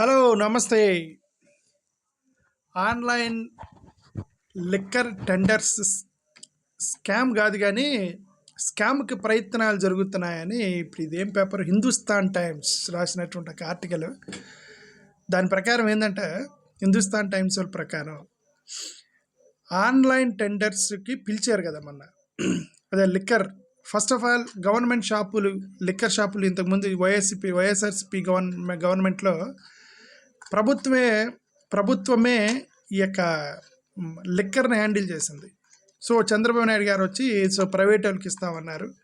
Hello నమస్తే. Online liquor tenders scam కాదు కానీ స్కామ్కి ప్రయత్నాలు జరుగుతున్నాయని ఇప్పుడు ఇదేం పేపర్? హిందుస్థాన్ టైమ్స్ రాసినటువంటి ఒక ఆర్టికల్. దాని ప్రకారం ఏంటంటే హిందుస్థాన్ టైమ్స్ వాళ్ళ ప్రకారం ఆన్లైన్ టెండర్స్కి పిలిచారు కదా మొన్న. అదే liquor. First of all government షాపులు లిక్కర్ షాపులు ఇంతకుముందు వైఎస్పి వైఎస్ఆర్సిపి గవర్నమెంట్ గవర్నమెంట్లో ప్రభుత్వమే ప్రభుత్వమే ఈ యొక్క లిక్కర్ని హ్యాండిల్ చేసింది. సో చంద్రబాబు నాయుడు గారు వచ్చి సో ప్రైవేట్ వాళ్ళకి ఇస్తామన్నారు.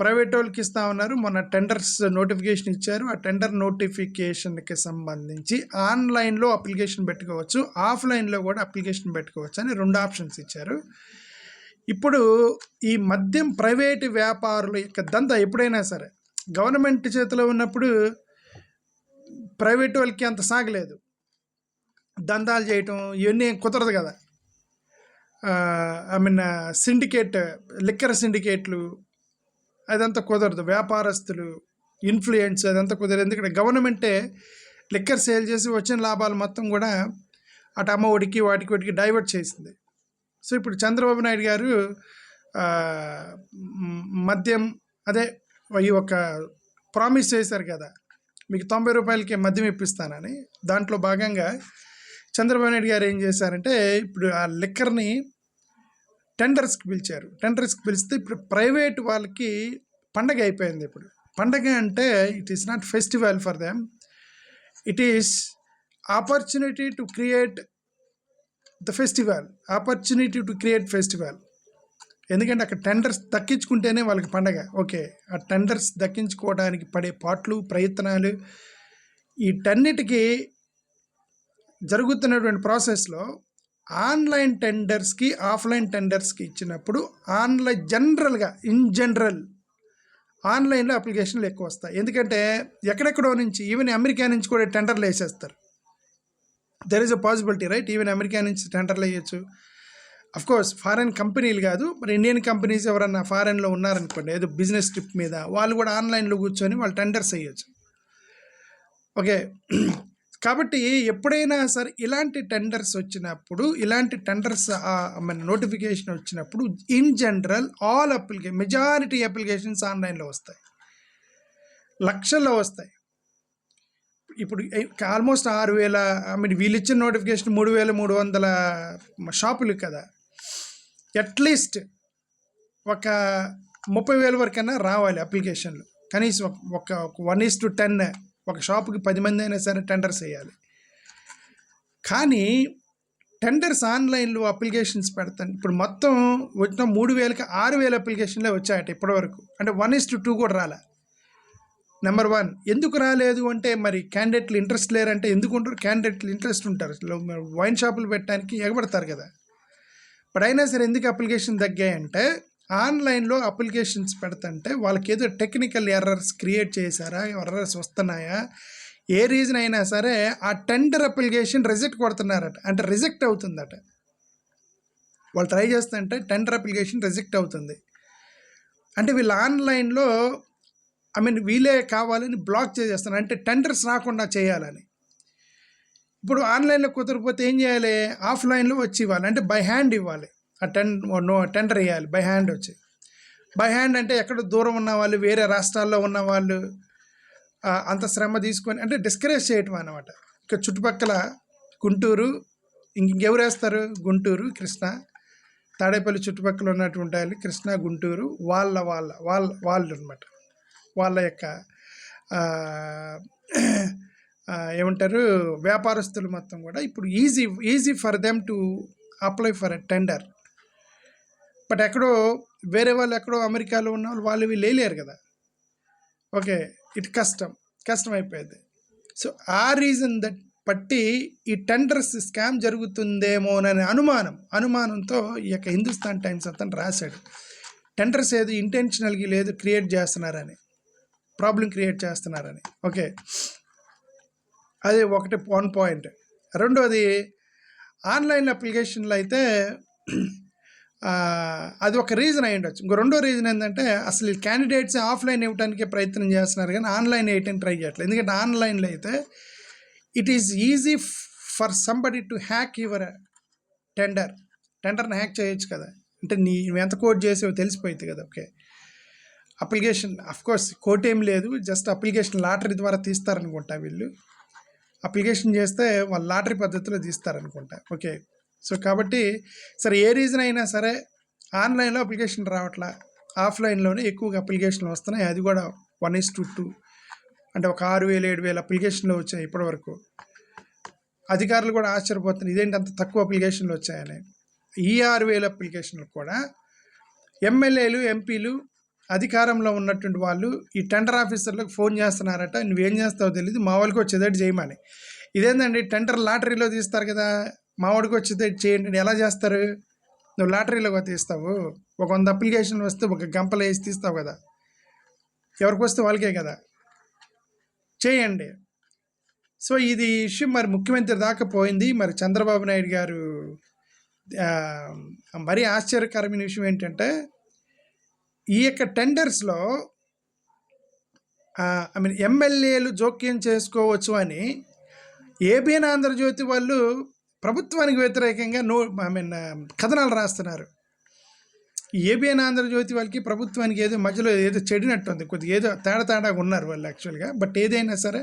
ప్రైవేట్ వాళ్ళకి ఇస్తామన్నారు. మొన్న టెండర్స్ నోటిఫికేషన్ ఇచ్చారు. ఆ టెండర్ నోటిఫికేషన్కి సంబంధించి ఆన్లైన్లో అప్లికేషన్ పెట్టుకోవచ్చు. ఆఫ్లైన్లో కూడా అప్లికేషన్ పెట్టుకోవచ్చు అని రెండు ఆప్షన్స్ ఇచ్చారు. ఇప్పుడు ఈ మద్యం ప్రైవేటు వ్యాపారుల యొక్క దంద ఎప్పుడైనా సరే గవర్నమెంట్ చేతిలో ఉన్నప్పుడు ప్రైవేట్ వాళ్ళకి అంత సాగలేదు. దందాలు చేయటం ఇవన్నీ కుదరదు కదా. ఐ మీన్ సిండికేట్ లిక్కర్ సిండికేట్లు అదంతా కుదరదు. వ్యాపారస్తులు ఇన్ఫ్లుయెన్స్ అదంతా కుదరదు. ఎందుకంటే గవర్నమెంటే లిక్కర్ సేల్ చేసి వచ్చిన లాభాలు మొత్తం కూడా అటు అమ్మ ఒడికి వాటికి వాటికి డైవర్ట్ చేసింది. సో ఇప్పుడు చంద్రబాబు నాయుడు గారు మద్యం అదే ఈ ఒక ప్రామిస్ చేశారు కదా. మీకు తొంభై రూపాయలకి మద్యం ఇప్పిస్తానని. దాంట్లో భాగంగా చంద్రబాబు నాయుడు గారు ఏం చేశారంటే ఇప్పుడు ఆ లిక్కర్ని టెండర్స్కి పిలిచారు. టెండర్స్కి పిలిస్తే ఇప్పుడు ప్రైవేట్ వాళ్ళకి పండగ అయిపోయింది ఇప్పుడు. పండగ అంటే it is not festival for them it is opportunity to create the festival opportunity to create festival ఎందుకంటే అక్కడ టెండర్స్ దక్కించుకుంటేనే వాళ్ళకి పండగ. ఓకే. ఆ టెండర్స్ దక్కించుకోవడానికి పడే పాటలు ప్రయత్నాలు వీటన్నిటికీ జరుగుతున్నటువంటి ప్రాసెస్లో ఆన్లైన్ టెండర్స్కి ఆఫ్లైన్ టెండర్స్కి ఇచ్చినప్పుడు ఆన్లైన్ జనరల్గా ఇన్ జనరల్ ఆన్లైన్లో అప్లికేషన్లు ఎక్కువ వస్తాయి. ఎందుకంటే ఎక్కడెక్కడో నుంచి ఈవెన్ అమెరికా నుంచి కూడా టెండర్లు వేసేస్తారు. There is a possibility right even America నుంచి టెండర్లు వేయచ్చు. కోర్స్ ఫారెన్ కంపెనీలు కాదు మరి ఇండియన్ కంపెనీస్ ఎవరన్నా ఫారెన్లో ఉన్నారనుకోండి ఏదో బిజినెస్ ట్రిప్ మీద వాళ్ళు కూడా ఆన్లైన్లో కూర్చొని వాళ్ళు టెండర్స్ వేయచ్చు. ఓకే కాబట్టి ఎప్పుడైనా సరే ఇలాంటి టెండర్స్ వచ్చినప్పుడు ఇలాంటి టెండర్స్ మన నోటిఫికేషన్ వచ్చినప్పుడు ఇన్ జనరల్ ఆల్ అప్లికే మెజారిటీ అప్లికేషన్స్ ఆన్లైన్లో వస్తాయి. లక్షల్లో వస్తాయి. ఇప్పుడు ఆల్మోస్ట్ ఆరు వేల ఐ మీన్ వీళ్ళు ఇచ్చిన నోటిఫికేషన్ మూడు వేల మూడు వందల షాపులు కదా. అట్లీస్ట్ ఒక ముప్పై వేల వరకైనా రావాలి అప్లికేషన్లు. కనీసం ఒక వన్ ఈస్ టు టెన్ ఒక షాపుకి పది మంది అయినా సరే టెండర్స్ వేయాలి. కానీ టెండర్స్ ఆన్లైన్లో అప్లికేషన్స్ పెడతాను. ఇప్పుడు మొత్తం వచ్చిన మూడు వేలకి ఆరు వేల అప్లికేషన్లే వచ్చాయట ఇప్పటివరకు. అంటే వన్ ఇస్ టు టూ కూడా రాలే. నెంబర్ వన్ ఎందుకు రాలేదు అంటే మరి క్యాండిడేట్లు ఇంట్రెస్ట్ లేరంటే ఎందుకు ఉంటారు క్యాండిడేట్లు ఇంట్రెస్ట్ ఉంటారు. వైన్ షాపులు పెట్టడానికి ఎగబడతారు కదా. బట్ అయినా సరే ఎందుకు అప్లికేషన్ తగ్గాయంటే ఆన్లైన్లో అప్లికేషన్స్ పెడతంటే వాళ్ళకి ఏదో టెక్నికల్ ఎర్రర్స్ క్రియేట్ చేశారా ఎర్రర్స్ వస్తున్నాయా ఏ రీజన్ అయినా సరే ఆ టెండర్ అప్లికేషన్ రిజెక్ట్ కొడుతున్నారట. అంటే రిజెక్ట్ అవుతుందట. వాళ్ళు ట్రై చేస్తుంటే టెండర్ అప్లికేషన్ రిజెక్ట్ అవుతుంది. అంటే వీళ్ళు ఆన్లైన్లో ఐ మీన్ వీలే కావాలని బ్లాక్ చేసేస్తున్నారు. అంటే టెండర్స్ రాకుండా చేయాలని. ఇప్పుడు ఆన్లైన్లో కుదరకపోతే ఏం చేయాలి? ఆఫ్లైన్లో వచ్చి ఇవ్వాలి. అంటే బై హ్యాండ్ ఇవ్వాలి. ఆ టెన్ నో టెండర్ ఇవ్వాలి బై హ్యాండ్ వచ్చి. బై హ్యాండ్ అంటే ఎక్కడ దూరం ఉన్న వాళ్ళు వేరే రాష్ట్రాల్లో ఉన్న వాళ్ళు అంత శ్రమ తీసుకొని అంటే డిస్కరేజ్ చేయటం అనమాట ఇక చుట్టుపక్కల గుంటూరు ఇంకెవరు వేస్తారు? గుంటూరు కృష్ణ. తాడేపల్లి చుట్టుపక్కల ఉన్నటువంటి వాళ్ళు కృష్ణ గుంటూరు వాళ్ళ వాళ్ళ వాళ్ళ వాళ్ళు అనమాట వాళ్ళ యొక్క ఏమంటారు? వ్యాపారస్తులు మొత్తం కూడా ఇప్పుడు easy easy for them to apply for a tender. But ఎక్కడో వేరే వాళ్ళు ఎక్కడో అమెరికాలో ఉన్న వాళ్ళు వాళ్ళు ఇవి లేలేరు కదా. ఓకే ఇట్ కష్టం కష్టం అయిపోయేది. సో ఆ రీజన్ దట్ బట్టి ఈ టెండర్స్ స్కామ్ జరుగుతుందేమోననే అనుమానం అనుమానంతో ఈ యొక్క హిందుస్థాన్ టైమ్స్ అతను రాశాడు. టెండర్స్ ఏది ఇంటెన్షనల్గా లేదు క్రియేట్ చేస్తున్నారని ప్రాబ్లం క్రియేట్ చేస్తున్నారని. ఓకే. అది ఒకటి వన్ పాయింట్ రెండోది ఆన్లైన్ అప్లికేషన్లు అయితే అది ఒక రీజన్ అయి ఉండొచ్చు. ఇంకో రెండో రీజన్ ఏంటంటే అసలు క్యాండిడేట్స్ ఆఫ్లైన్ ఇవ్వడానికి ప్రయత్నం చేస్తున్నారు కానీ ఆన్లైన్ వేయటానికి ట్రై చేయట్లేదు. ఎందుకంటే ఆన్లైన్లో అయితే it is easy for somebody to hack your tender టెండర్ని hack చేయొచ్చు కదా. అంటే నీ ఎంత కోట్ చేసేవో తెలిసిపోయింది కదా. ఓకే. అప్లికేషన్ అఫ్కోర్స్ కోట్ ఏం లేదు. జస్ట్ అప్లికేషన్ లాటరీ ద్వారా తీస్తారనుకుంటా వీళ్ళు. అప్లికేషన్ చేస్తే వాళ్ళు లాటరీ పద్ధతిలో తీస్తారనుకుంటా. ఓకే. సో కాబట్టి సరే ఏ రీజన్ అయినా సరే ఆన్లైన్లో అప్లికేషన్ రావట్లా? ఆఫ్లైన్లోనే ఎక్కువగా అప్లికేషన్లు వస్తున్నాయి. అది కూడా వన్ ఇస్ టు టూ. అంటే ఒక ఆరు వేలు ఏడు వేలు అప్లికేషన్లు వచ్చాయి ఇప్పటివరకు. అధికారులు కూడా ఆశ్చర్యపోతున్నారు. ఇదేంటి అంత తక్కువ అప్లికేషన్లు వచ్చాయని. ఈ ఆరు వేల అప్లికేషన్లు కూడా ఎమ్మెల్యేలు ఎంపీలు అధికారంలో ఉన్నటువంటి వాళ్ళు ఈ టెండర్ ఆఫీసర్లకు ఫోన్ చేస్తున్నారట నువ్వేం చేస్తావో తెలియదు మా వాళ్ళకి వచ్చేదటి చేయమని. ఇదేందండి టెండర్ లాటరీలో తీస్తారు కదా మా వాడికి వచ్చేదటి చేయండి ఎలా చేస్తారు? నువ్వు లాటరీలో తీస్తావు ఒక వంద అప్లికేషన్ వస్తే ఒక గంపలు వేసి తీస్తావు కదా ఎవరికి వస్తే వాళ్ళకే కదా చేయండి. సో ఇది ఇష్యూ మరి ముఖ్యమంత్రి దాకా పోయింది. మరి చంద్రబాబు నాయుడు గారు మరీ ఆశ్చర్యకరమైన విషయం ఏంటంటే ఈ యొక్క టెండర్స్లో ఐ మీన్ ఎమ్మెల్యేలు జోక్యం చేసుకోవచ్చు అని ఏబిఎన్ ఆంధ్రజ్యోతి వాళ్ళు ప్రభుత్వానికి వ్యతిరేకంగా నో ఐ మీన్ కథనాలు రాస్తున్నారు. ఏబిఎన్ ఆంధ్రజ్యోతి వాళ్ళకి ప్రభుత్వానికి ఏదో మధ్యలో ఏదో చెడినట్టుంది కొద్దిగా ఏదో తేడా తేడాగా ఉన్నారు వాళ్ళు యాక్చువల్గా. బట్ ఏదైనా సరే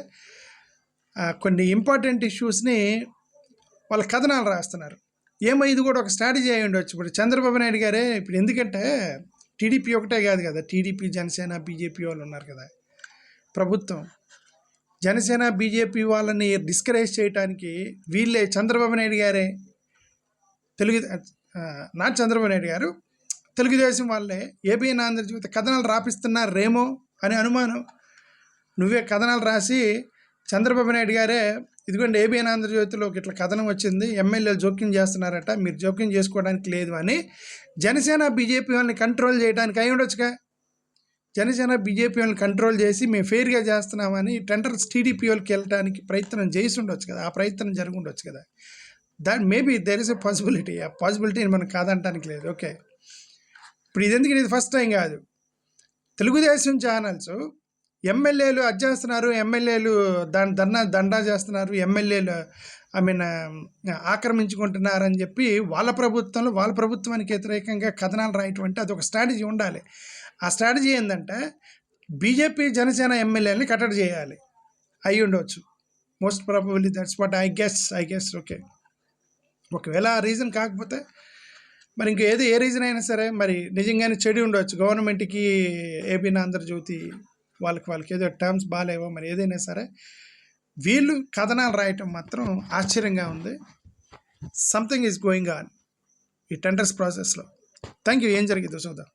కొన్ని ఇంపార్టెంట్ ఇష్యూస్ని వాళ్ళ కథనాలు రాస్తున్నారు. ఏమో ఇది కూడా ఒక స్ట్రాటజీ అయి ఉండొచ్చు. ఇప్పుడు చంద్రబాబు నాయుడు గారే ఇప్పుడు ఎందుకంటే టీడీపీ ఒకటే కాదు కదా. టీడీపీ జనసేన బీజేపీ వాళ్ళు ఉన్నారు కదా. ప్రభుత్వం. జనసేన బీజేపీ వాళ్ళని డిస్కరేజ్ చేయడానికి వీళ్ళే చంద్రబాబు నాయుడు గారే. తెలుగు నా చంద్రబాబు నాయుడు గారు తెలుగుదేశం వాళ్ళే. ఏబిఎన్ ఆంధ్రజ్యోతి కథనాలు రాపిస్తున్నారేమో అనే అనుమానం. నువ్వే కథనాలు రాసి చంద్రబాబు నాయుడు గారే ఇదిగోండి ఏబిఎన్ ఆంధ్రజ్యోతిలో ఇట్లా కథనం వచ్చింది. ఎమ్మెల్యేలు జోక్యం చేస్తున్నారట మీరు జోక్యం చేసుకోవడానికి లేదు అని. జనసేన బీజేపీ వాళ్ళని కంట్రోల్ చేయడానికి అయి ఉండొచ్చుగా? జనసేన బీజేపీ వాళ్ళని కంట్రోల్ చేసి మేము ఫెయిర్గా చేస్తున్నామని టెండర్స్ టీడీపీ వాళ్ళకి వెళ్ళడానికి ప్రయత్నం చేసి ఉండొచ్చు కదా. ఆ ప్రయత్నం జరిగి ఉండొచ్చు కదా. దాని maybe there is a possibility ఆ పాసిబిలిటీని మనం కాదంటానికి లేదు. ఓకే ఇప్పుడు ఇది ఎందుకు? ఇది ఫస్ట్ టైం కాదు. తెలుగుదేశం ఛానల్స్ ఎమ్మెల్యేలు అది చేస్తున్నారు ఎమ్మెల్యేలు దండ ధర్నా దండా చేస్తున్నారు ఎమ్మెల్యేలు ఐ మీన్ ఆక్రమించుకుంటున్నారని చెప్పి వాళ్ళ ప్రభుత్వంలో వాళ్ళ ప్రభుత్వానికి వ్యతిరేకంగా కథనాలు రాయటం అంటే అది ఒక స్ట్రాటజీ ఉండాలి. ఆ స్ట్రాటజీ ఏంటంటే బీజేపీ జనసేన ఎమ్మెల్యేలని కట్టడి చేయాలి. అయి ఉండవచ్చు most probably that's what I guess I guess okay. ఒకవేళ ఆ రీజన్ కాకపోతే మరి ఇంకా ఏది ఏ రీజన్ అయినా సరే మరి నిజంగానే చెడి ఉండవచ్చు గవర్నమెంట్కి ఏపీ ఆంధ్రజ్యోతి వాళ్ళకి వాళ్ళకి ఏదో టర్మ్స్ బాగాలేవో మరి ఏదైనా సరే వీళ్ళు కథనాలు రాయటం మాత్రం ఆశ్చర్యంగా ఉంది. సంథింగ్ ఈజ్ గోయింగ్ ఆన్ ఈ టెండర్స్ ప్రాసెస్లో థ్యాంక్ యూ ఏం జరిగిందో చూద్దాం.